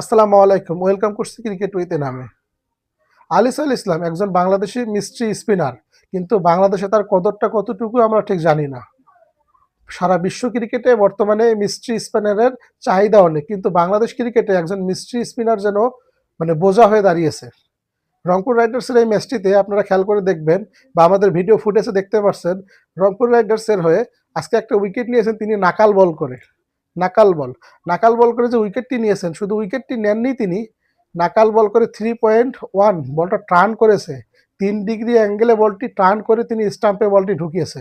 আসসালামু আলাইকুম, ওয়েলকাম করছি ক্রিকেট উইথ নামে। আলিসাল ইসলাম একজন বাংলাদেশি মিস্ট্রি স্পিনার, কিন্তু বাংলাদেশে তার কদরটা কতটুকু আমরা ঠিক জানি না। সারা বিশ্ব ক্রিকেটে বর্তমানে মিস্ট্রি স্পিনারের চাহিদা অনেক, কিন্তু বাংলাদেশ ক্রিকেটে একজন মিস্ট্রি স্পিনার যেন মানে বোঝা হয়ে দাঁড়িয়েছে। রংপুর রাইডার্সের এই ম্যাচটিতে আপনারা খেয়াল করে দেখবেন বা আমাদের ভিডিও ফুটেজে দেখতে পাচ্ছেন রংপুর রাইডার্সের হয়ে আজকে একটা উইকেট নিয়েছেন, তিনি নাকাল বল করে। নাকাল বল। নাকাল বল করে যে উইকেটটি নিয়েছেন, শুধু উইকেটটি নেননি তিনি, নাকাল বল করে থ্রি পয়েন্ট ওয়ান বলটা টার্ন করেছে। তিন ডিগ্রি অ্যাঙ্গেলে বলটি টার্ন করে তিনি স্টাম্পে বলটি ঢুকিয়েছে।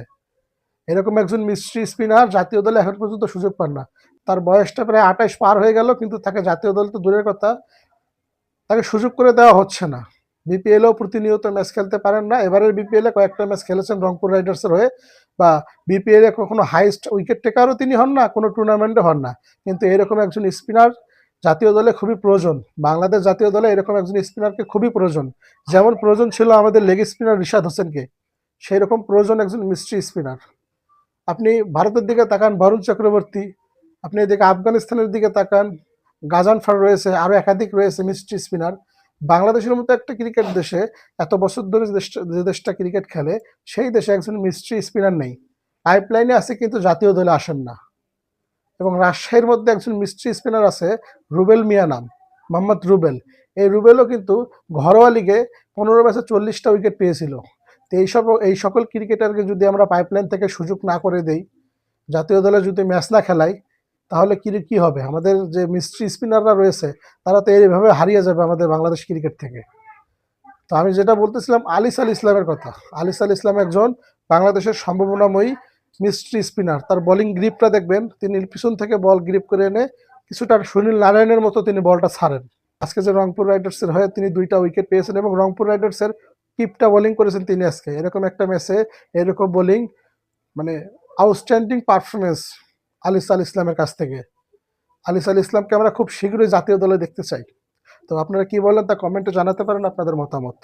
এরকম একজন মিস্ট্রি স্পিনার জাতীয় দলে এখন পর্যন্ত সুযোগ পান না। তার বয়সটা প্রায় আঠাশ পার হয়ে গেল, কিন্তু তাকে জাতীয় দল তো দূরের কথা, তাকে সুযোগ করে দেওয়া হচ্ছে না। বিপিএলও প্রতিনিয়ত ম্যাচ খেলতে পারেন না। এবারের বিপিএলে কয়েকটা ম্যাচ খেলেছেন রংপুর রাইডার্সের হয়ে। বা বিপিএল কখনো হাইস্ট উইকেট টেকারও তিনি হন না, কোনো টুর্নামেন্টে হন না। কিন্তু এরকম একজন স্পিনার জাতীয় দলে খুবই প্রয়োজন। বাংলাদেশ জাতীয় দলে এরকম একজন স্পিনারকে খুবই প্রয়োজন। যেমন প্রয়োজন ছিল আমাদের লেগ স্পিনার রিশাদ হোসেনকে। সেই রকম প্রয়োজন একজন মিস্ট্রি স্পিনার আপনি ভারতের দিকে তাকান, বরুণ চক্রবর্তী। আপনি এদিকে আফগানিস্তানের দিকে তাকান, গাজানফার রয়েছে আরও একাধিক রয়েছে মিস্ট্রি স্পিনার বাংলাদেশের মতো একটা ক্রিকেট দেশে এত বছর ধরে যে দেশটা- ক্রিকেট খেলে, সেই দেশে একজন মিস্ট্রি স্পিনার নেই। পাইপলাইনে আছে কিন্তু জাতীয় দলে আসেন না। এবং রাজশাহীর মধ্যে একজন মিস্ট্রি স্পিনার আছে, রুবেল মিয়া নাম, মোহাম্মদ রুবেল। এই রুবেলও কিন্তু ঘরোয়া লিগে পনেরো ম্যাচে চল্লিশটা উইকেট পেয়েছিল। তো এই সব, এই সকল ক্রিকেটারকে যদি আমরা পাইপলাইন থেকে সুযোগ না করে দেই, জাতীয় দলে যদি ম্যাচ না খেলাই তাহলে কি কি হবে? আমাদের যে মিস্ট্রি স্পিনাররা রয়েছে, তারা তো এইভাবে হারিয়ে যাবে আমাদের বাংলাদেশ ক্রিকেট থেকে। তো আমি যেটা বলতেছিলাম, আলিস আল ইসলামের কথা। আলিস আল ইসলাম একজন বাংলাদেশের সম্ভাবনাময়ী মিস্ট্রি স্পিনার। তার বোলিং গ্রিপটা দেখবেন, তিনি পিছন থেকে বল গ্রিপ করে এনে কিছুটা সুনীল নারায়ণের মতো তিনি বলটা ছাড়েন। আজকে যে রংপুর রাইডার্সের হয়ে তিনি দুইটা উইকেট পেয়েছেন এবং রংপুর রাইডার্সের কিপটা বোলিং করেছেন তিনি আজকে। এরকম একটা ম্যাচে এরকম বোলিং মানে আউটস্ট্যান্ডিং পারফরমেন্স আলিস আল ইসলামের কাছ থেকে। আলিস আল ইসলামকে আমরা খুব শীঘ্রই জাতীয় দলে দেখতে চাই। তো আপনারা কি বলেন তা কমেন্টে জানাতে পারেন আপনাদের মতামত।